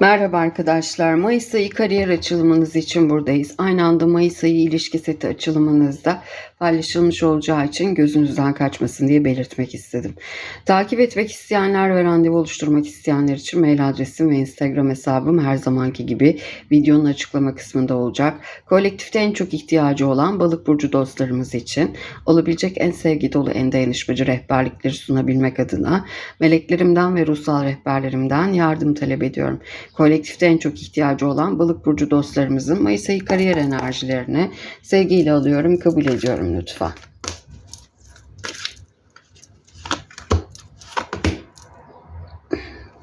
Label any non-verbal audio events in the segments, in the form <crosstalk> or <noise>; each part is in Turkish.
Merhaba arkadaşlar. Mayıs ayı kariyer açılımınız için buradayız. Aynı anda Mayıs ayı ilişki seti açılımınızda paylaşılmış olacağı için gözünüzden kaçmasın diye belirtmek istedim. Takip etmek isteyenler ve randevu oluşturmak isteyenler için mail adresim ve Instagram hesabım her zamanki gibi videonun açıklama kısmında olacak. Kolektifte en çok ihtiyacı olan balık burcu dostlarımız için olabilecek en sevgi dolu en dayanışmacı rehberlikleri sunabilmek adına meleklerimden ve ruhsal rehberlerimden yardım talep ediyorum. Kolektifte en çok ihtiyacı olan balık burcu dostlarımızın Mayıs ayı kariyer enerjilerini sevgiyle alıyorum, kabul ediyorum lütfen.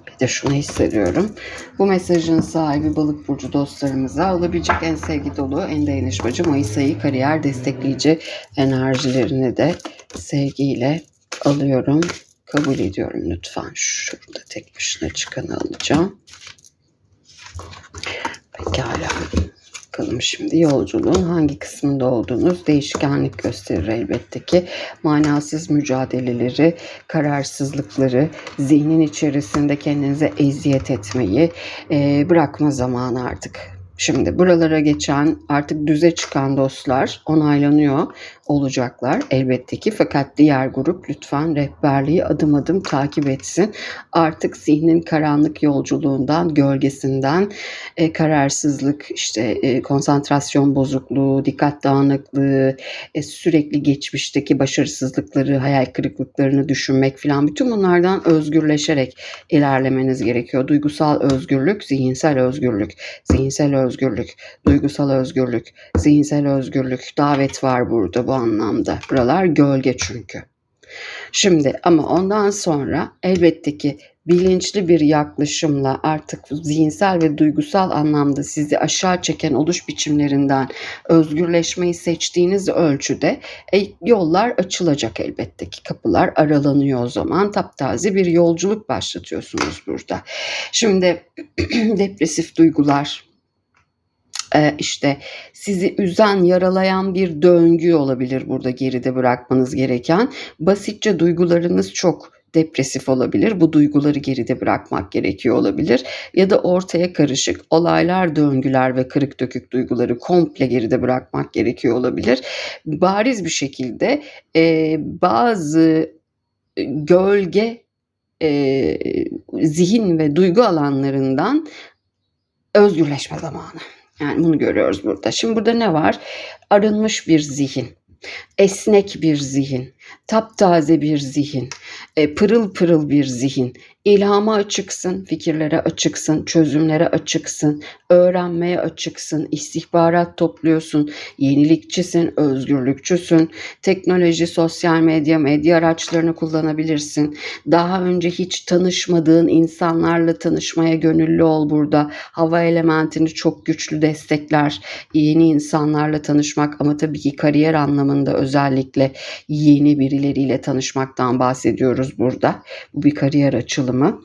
Bir de şunu hissediyorum. Bu mesajın sahibi balık burcu dostlarımıza alabilecek en sevgi dolu, en dayanışmacı Mayıs ayı kariyer destekleyici enerjilerini de sevgiyle alıyorum, kabul ediyorum lütfen. Şurada tek başına çıkanı alacağım. Pekala. Bakalım şimdi yolculuğun hangi kısmında olduğunuz değişkenlik gösterir elbette ki. Manasız mücadeleleri, kararsızlıkları, zihnin içerisinde kendinize eziyet etmeyi e, bırakma zamanı artık. Şimdi buralara geçen artık düze çıkan dostlar onaylanıyor olacaklar elbette ki fakat diğer grup lütfen rehberliği adım adım takip etsin. Artık zihnin karanlık yolculuğundan, gölgesinden e, kararsızlık, işte e, konsantrasyon bozukluğu, dikkat dağınıklığı, e, sürekli geçmişteki başarısızlıkları, hayal kırıklıklarını düşünmek falan bütün bunlardan özgürleşerek ilerlemeniz gerekiyor. Duygusal özgürlük, zihinsel özgürlük, zihinsel özgürlük, duygusal özgürlük, zihinsel özgürlük davet var burada bu anlamda. Buralar gölge çünkü. Şimdi ama ondan sonra elbette ki bilinçli bir yaklaşımla artık zihinsel ve duygusal anlamda sizi aşağı çeken oluş biçimlerinden özgürleşmeyi seçtiğiniz ölçüde e, yollar açılacak elbette ki kapılar aralanıyor o zaman taptaze bir yolculuk başlatıyorsunuz burada. Şimdi <clears throat> depresif duygular, işte sizi üzen, yaralayan bir döngü olabilir burada geride bırakmanız gereken. Basitçe duygularınız çok depresif olabilir. Bu duyguları geride bırakmak gerekiyor olabilir. Ya da ortaya karışık olaylar, döngüler ve kırık dökük duyguları komple geride bırakmak gerekiyor olabilir. Bariz bir şekilde e, bazı gölge e, zihin ve duygu alanlarından özgürleşme zamanı. Yani bunu görüyoruz burada. Şimdi burada ne var? Arınmış bir zihin, esnek bir zihin, taptaze bir zihin, e, pırıl pırıl bir zihin, ilhama açıksın, fikirlere açıksın, çözümlere açıksın, öğrenmeye açıksın, istihbarat topluyorsun, yenilikçisin, özgürlükçüsün, teknoloji, sosyal medya, medya araçlarını kullanabilirsin. Daha önce hiç tanışmadığın insanlarla tanışmaya gönüllü ol burada. Hava elementini çok güçlü destekler. Yeni insanlarla tanışmak ama tabii ki kariyer anlamında özellikle yeni birileriyle tanışmaktan bahsediyoruz burada. Bu bir kariyer açılımı.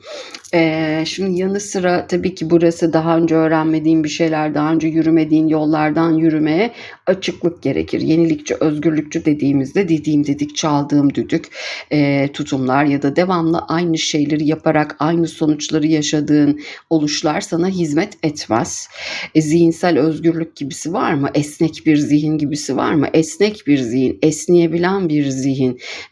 Ee, şimdi yanı sıra tabii ki burası daha önce öğrenmediğin bir şeyler, daha önce yürümediğin yollardan yürümeye açıklık gerekir. Yenilikçi, özgürlükçü dediğimizde dediğim dedik, çaldığım düdük e, tutumlar ya da devamlı aynı şeyleri yaparak aynı sonuçları yaşadığın oluşlar sana hizmet etmez. E, zihinsel özgürlük gibisi var mı? Esnek bir zihin gibisi var mı? Esnek bir zihin, esneyebilen bir zihin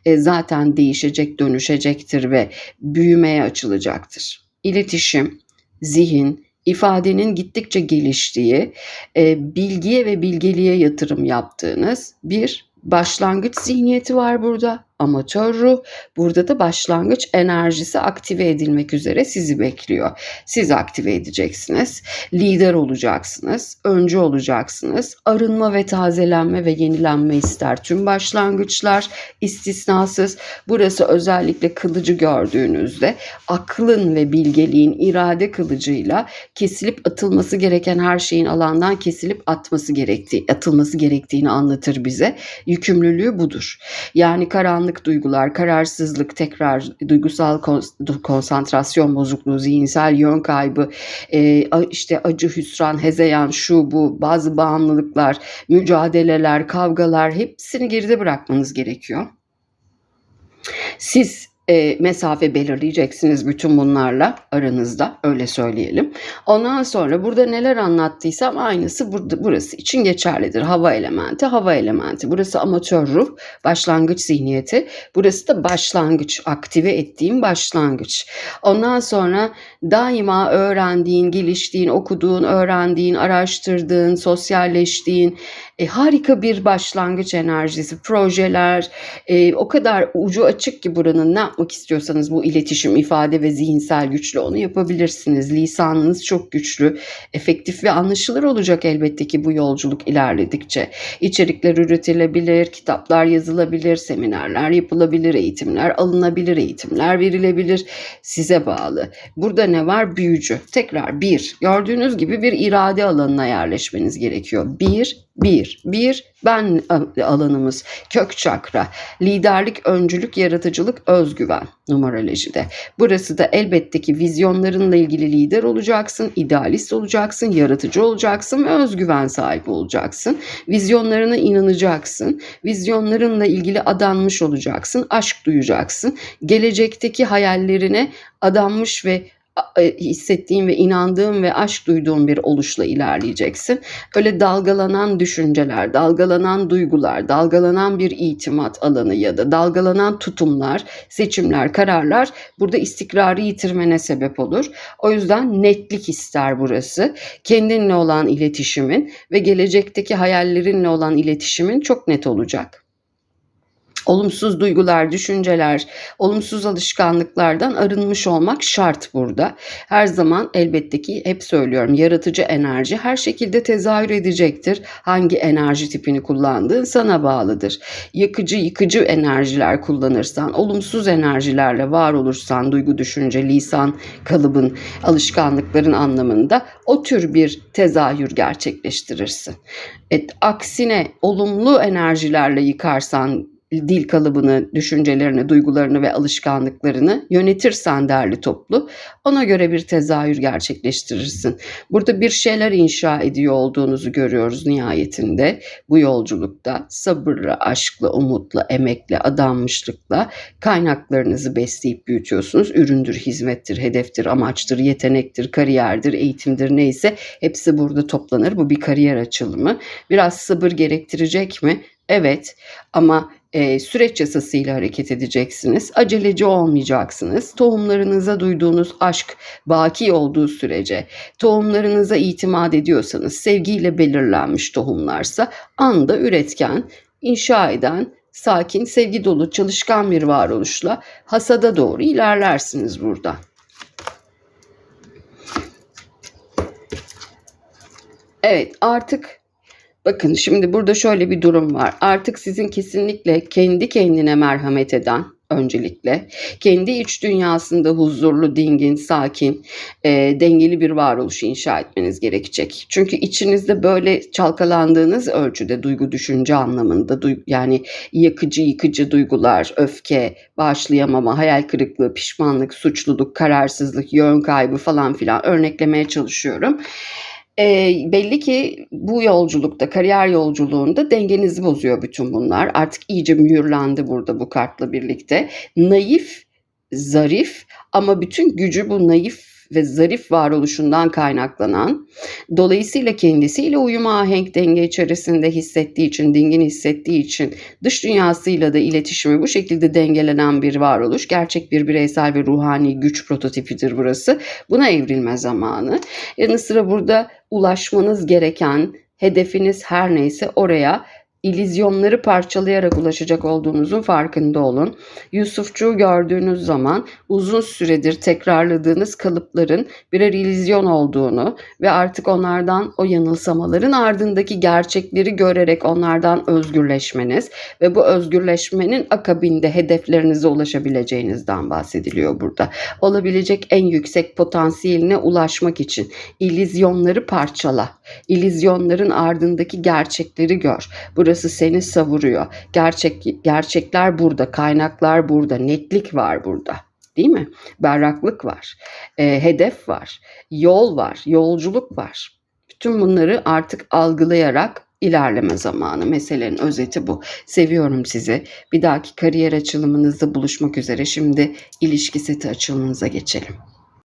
e, zaten değişecek, dönüşecektir ve büyümeye açılacaktır. İletişim, zihin, ifadenin gittikçe geliştiği, e, bilgiye ve bilgeliğe yatırım yaptığınız bir başlangıç zihniyeti var burada amatör ruh. Burada da başlangıç enerjisi aktive edilmek üzere sizi bekliyor. Siz aktive edeceksiniz. Lider olacaksınız. Öncü olacaksınız. Arınma ve tazelenme ve yenilenme ister tüm başlangıçlar istisnasız. Burası özellikle kılıcı gördüğünüzde aklın ve bilgeliğin irade kılıcıyla kesilip atılması gereken her şeyin alandan kesilip atması gerektiği, atılması gerektiğini anlatır bize. Yükümlülüğü budur. Yani karanlık karanlık duygular, kararsızlık, tekrar duygusal konsantrasyon bozukluğu, zihinsel yön kaybı, e, işte acı, hüsran, hezeyan, şu bu, bazı bağımlılıklar, mücadeleler, kavgalar hepsini geride bırakmanız gerekiyor. Siz e, mesafe belirleyeceksiniz bütün bunlarla aranızda öyle söyleyelim. Ondan sonra burada neler anlattıysam aynısı burada burası için geçerlidir. Hava elementi, hava elementi. Burası amatör ruh, başlangıç zihniyeti. Burası da başlangıç, aktive ettiğim başlangıç. Ondan sonra daima öğrendiğin, geliştiğin, okuduğun, öğrendiğin, araştırdığın, sosyalleştiğin e, harika bir başlangıç enerjisi, projeler, e, o kadar ucu açık ki buranın ne yapmak istiyorsanız bu iletişim, ifade ve zihinsel güçlü onu yapabilirsiniz. Lisanınız çok güçlü, efektif ve anlaşılır olacak elbette ki bu yolculuk ilerledikçe. İçerikler üretilebilir, kitaplar yazılabilir, seminerler yapılabilir, eğitimler alınabilir, eğitimler verilebilir. Size bağlı. Burada ne var? Büyücü. Tekrar bir. Gördüğünüz gibi bir irade alanına yerleşmeniz gerekiyor. Bir, bir, bir ben alanımız kök çakra, liderlik, öncülük, yaratıcılık, özgüven numarolojide. Burası da elbette ki vizyonlarınla ilgili lider olacaksın, idealist olacaksın, yaratıcı olacaksın ve özgüven sahibi olacaksın. Vizyonlarına inanacaksın, vizyonlarınla ilgili adanmış olacaksın, aşk duyacaksın. Gelecekteki hayallerine adanmış ve hissettiğim ve inandığım ve aşk duyduğum bir oluşla ilerleyeceksin. Öyle dalgalanan düşünceler, dalgalanan duygular, dalgalanan bir itimat alanı ya da dalgalanan tutumlar, seçimler, kararlar burada istikrarı yitirmene sebep olur. O yüzden netlik ister burası. Kendinle olan iletişimin ve gelecekteki hayallerinle olan iletişimin çok net olacak olumsuz duygular, düşünceler, olumsuz alışkanlıklardan arınmış olmak şart burada. Her zaman elbette ki hep söylüyorum yaratıcı enerji her şekilde tezahür edecektir. Hangi enerji tipini kullandığın sana bağlıdır. Yakıcı, yıkıcı enerjiler kullanırsan, olumsuz enerjilerle var olursan, duygu, düşünce, lisan, kalıbın, alışkanlıkların anlamında o tür bir tezahür gerçekleştirirsin. Et, aksine olumlu enerjilerle yıkarsan dil kalıbını, düşüncelerini, duygularını ve alışkanlıklarını yönetirsen derli toplu ona göre bir tezahür gerçekleştirirsin. Burada bir şeyler inşa ediyor olduğunuzu görüyoruz nihayetinde bu yolculukta sabırla, aşkla, umutla, emekle, adanmışlıkla kaynaklarınızı besleyip büyütüyorsunuz. Üründür, hizmettir, hedeftir, amaçtır, yetenektir, kariyerdir, eğitimdir neyse hepsi burada toplanır. Bu bir kariyer açılımı. Biraz sabır gerektirecek mi? Evet ama e, süreç yasasıyla hareket edeceksiniz. Aceleci olmayacaksınız. Tohumlarınıza duyduğunuz aşk baki olduğu sürece, tohumlarınıza itimat ediyorsanız, sevgiyle belirlenmiş tohumlarsa anda üretken, inşa eden, sakin, sevgi dolu, çalışkan bir varoluşla hasada doğru ilerlersiniz burada. Evet artık Bakın şimdi burada şöyle bir durum var. Artık sizin kesinlikle kendi kendine merhamet eden öncelikle kendi iç dünyasında huzurlu, dingin, sakin, e, dengeli bir varoluş inşa etmeniz gerekecek. Çünkü içinizde böyle çalkalandığınız ölçüde duygu düşünce anlamında duy- yani yakıcı yıkıcı duygular, öfke, bağışlayamama, hayal kırıklığı, pişmanlık, suçluluk, kararsızlık, yön kaybı falan filan örneklemeye çalışıyorum e, belli ki bu yolculukta, kariyer yolculuğunda dengenizi bozuyor bütün bunlar. Artık iyice mühürlendi burada bu kartla birlikte. Naif, zarif ama bütün gücü bu naif ve zarif varoluşundan kaynaklanan, dolayısıyla kendisiyle uyum ahenk denge içerisinde hissettiği için, dingin hissettiği için dış dünyasıyla da iletişimi bu şekilde dengelenen bir varoluş. Gerçek bir bireysel ve ruhani güç prototipidir burası. Buna evrilme zamanı. Yanı sıra burada ulaşmanız gereken hedefiniz her neyse oraya İllüzyonları parçalayarak ulaşacak olduğunuzun farkında olun. Yusufçuğu gördüğünüz zaman uzun süredir tekrarladığınız kalıpların birer illüzyon olduğunu ve artık onlardan o yanılsamaların ardındaki gerçekleri görerek onlardan özgürleşmeniz ve bu özgürleşmenin akabinde hedeflerinize ulaşabileceğinizden bahsediliyor burada. Olabilecek en yüksek potansiyeline ulaşmak için illüzyonları parçala. İllüzyonların ardındaki gerçekleri gör. Burası Burası seni savuruyor. Gerçek gerçekler burada, kaynaklar burada, netlik var burada. Değil mi? Berraklık var. E, hedef var. Yol var, yolculuk var. Bütün bunları artık algılayarak ilerleme zamanı. Meselenin özeti bu. Seviyorum sizi. Bir dahaki kariyer açılımınızda buluşmak üzere. Şimdi ilişki seti açılımınıza geçelim.